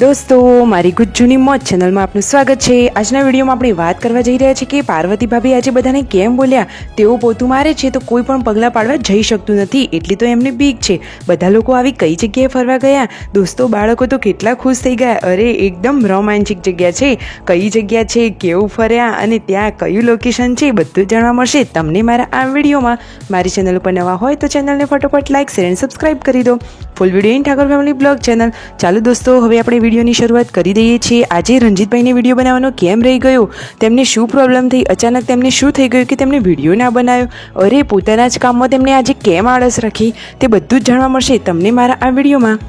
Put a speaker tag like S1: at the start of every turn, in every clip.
S1: દોસ્તો, મારી ગુજ્જુની મોજ ચેનલમાં આપનું સ્વાગત છે. આજના વિડીયોમાં આપણે વાત કરવા જઈ રહ્યા છીએ કે પાર્વતી ભાભી આજે બધાને કેમ બોલ્યા? તેઓ પોતું મારે છે તો કોઈ પણ પગલાં પાડવા જઈ શકતું નથી. એટલી તો એમને બીક છે. બધા લોકો આવી કઈ જગ્યાએ ફરવા ગયા? દોસ્તો, બાળકો તો કેટલા ખુશ થઈ ગયા. અરે, એકદમ રોમાંચિક જગ્યા છે. કઈ જગ્યા છે, કેવું ફર્યા અને ત્યાં કયું લોકેશન છે, બધું જાણવા મળશે તમને મારા આ વિડીયોમાં. મારી ચેનલ ઉપર નવા હોય તો ચેનલને ફટોફટ લાઇક શેર એન્ડ સબસ્ક્રાઈબ કરી દો. Full video in Thakor family blog channel ચાલો દોસ્તો, હવે આપણે વિડીયોની શરૂઆત કરી દઈએ છીએ. આજે રંજીતભાઈને વીડિયો બનાવવાનો કેમ રહી ગયો? તેમને શું પ્રોબ્લેમ થઈ? અચાનક તેમને શું થઈ ગયું કે તેમને વીડિયો ના બનાવ્યો? અરે, પોતાના જ કામમાં તેમને આજે કેમ આળસ રાખી? તે બધું જ જાણવા મળશે તમને મારા આ વિડીયોમાં.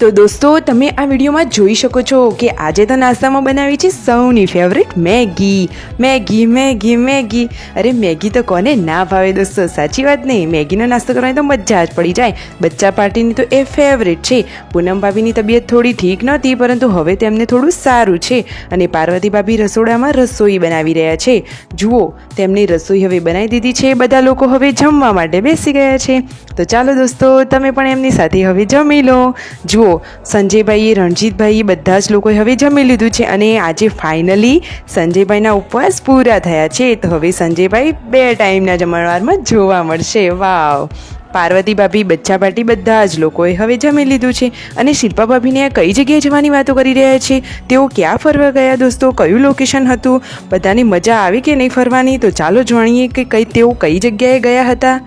S1: તો દોસ્તો, તમે આ વિડીયોમાં જોઈ શકો છો કે આજે તો નાસ્તામાં બનાવી છે સૌની favourite Maggi. Maggi Maggi Maggi. અરે, મેગી તો કોને ના ભાવે દોસ્તો? સાચી વાત નહીં. મેગીનો નાસ્તો કરવાની તો મજા જ પડી જાય. બચ્ચા પાર્ટીની તો એ ફેવરેટ છે. પૂનમ ભાભીની તબિયત થોડી ઠીક નહોતી, પરંતુ હવે તેમને થોડું સારું છે. અને પાર્વતી ભાભી રસોડામાં રસોઈ બનાવી રહ્યા છે. જુઓ, તેમની રસોઈ હવે બનાવી દીધી છે. બધા લોકો હવે જમવા માટે બેસી ગયા છે. તો ચાલો દોસ્તો, તમે પણ એમની સાથે હવે જમી લો. જુઓ સંજયભાઈ રણજીતભાઈ બધા જ લોકોએ હવે જમી લીધું છે અને આજે ફાઇનલી સંજયભાઈના ઉપવાસ પૂરા થયા છે. તો હવે સંજયભાઈ બે ટાઈમના જમણવારમાં જોવા મળશે. વાવ! પાર્વતી ભાભી, બચ્ચા પાટી બધા જ લોકોએ હવે જમી લીધું છે અને શિલ્પા ભાભીને આ કઈ જગ્યાએ જવાની વાતો કરી રહ્યા છે? તેઓ ક્યાં ફરવા ગયા દોસ્તો? કયું લોકેશન હતું? બધાની મજા આવી કે નહીં ફરવાની? તો ચાલો જાણીએ કે કઈ તેઓ કઈ જગ્યાએ ગયા હતા?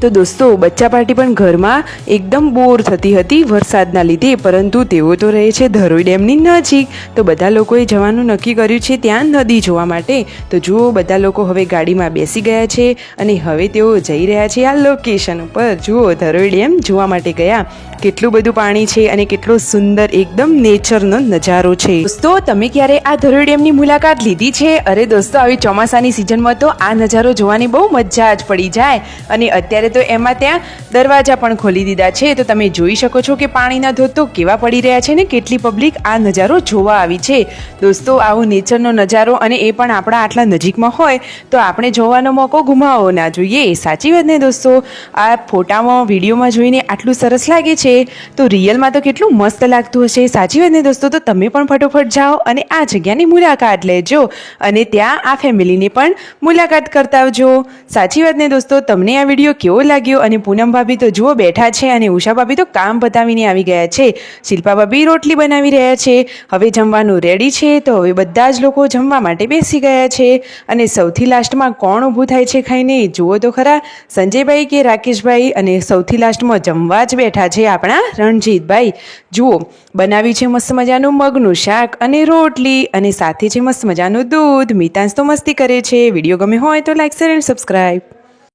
S1: તો દોસ્તો, બચ્ચા પાર્ટી પણ ઘરમાં એકદમ બોર થતી હતી વરસાદના લીધે, પરંતુ તેઓ તો રહે છે ધરોઈ ડેમની નજીક. તો બધા લોકોએ જવાનું નક્કી કર્યું છે ત્યાં નદી જોવા માટે. તો જુઓ, બધા લોકો હવે ગાડીમાં બેસી ગયા છે અને હવે તેઓ જઈ રહ્યા છે આ લોકેશન ઉપર. જુઓ, ધરોઈ ડેમ જોવા માટે ગયા. કેટલું બધું પાણી છે અને કેટલો સુંદર એકદમ નેચરનો નજારો છે. દોસ્તો, તમે ક્યારે આ ધરોઈ ડેમની મુલાકાત લીધી છે? અરે દોસ્તો, આવી ચોમાસાની સિઝનમાં તો આ નજારો જોવાની બહુ મજા જ પડી જાય. અને અત્યારે તો એમાં ત્યાં દરવાજા પણ ખોલી દીધા છે. તો તમે જોઈ શકો છો કે પાણીના ધોધ તો કેવા પડી રહ્યા છે ને કેટલી પબ્લિક આ નજારો જોવા આવી છે. દોસ્તો, આવો નેચરનો નજારો અને એ પણ આપણા આટલા નજીકમાં હોય તો આપણે જોવાનો મોકો ગુમાવવો ના જોઈએ. સાચી વાત ને દોસ્તો? આ ફોટામાં, વિડીયોમાં જોઈને આટલું સરસ લાગે છે. તો રિયલમાં તો કેટલું મસ્ત લાગતું હશે. સાચી વાત ને દોસ્તો? તો તમે પણ ફટોફટ જાઓ અને આ જગ્યાની મુલાકાત લેજો અને ત્યાં આ ફેમિલીની પણ મુલાકાત કરતા આવજો. સાચી વાત ને દોસ્તો? તમને આ વીડિયો કેવો લાગ્યો અને પૂનમ ભાભી તો જુઓ બેઠા છે અને ઉષા ભાભી તો કામ પતાવીને આવી ગયા છે. શિલ્પા ભાભી રોટલી બનાવી રહ્યા છે. હવે જમવાનું રેડી છે તો હવે બધા જ લોકો જમવા માટે બેસી ગયા છે. અને સૌથી લાસ્ટમાં કોણ ઊભું થાય છે ખાઈને જુઓ તો ખરા સંજયભાઈ કે રાકેશભાઈ અને સૌથી લાસ્ટમાં જમવા જ બેઠા છે આપણા રણજીતભાઈ. જુઓ બનાવ્યું છે મસ્ત મજાનું મગનું શાક અને રોટલી અને સાથે છે મસ્ત મજાનું દૂધ. મિતાંશ તો મસ્તી કરે છે. વીડિયો ગમે હોય તો લાઈક શેર એન્ડ સબસ્ક્રાઈબ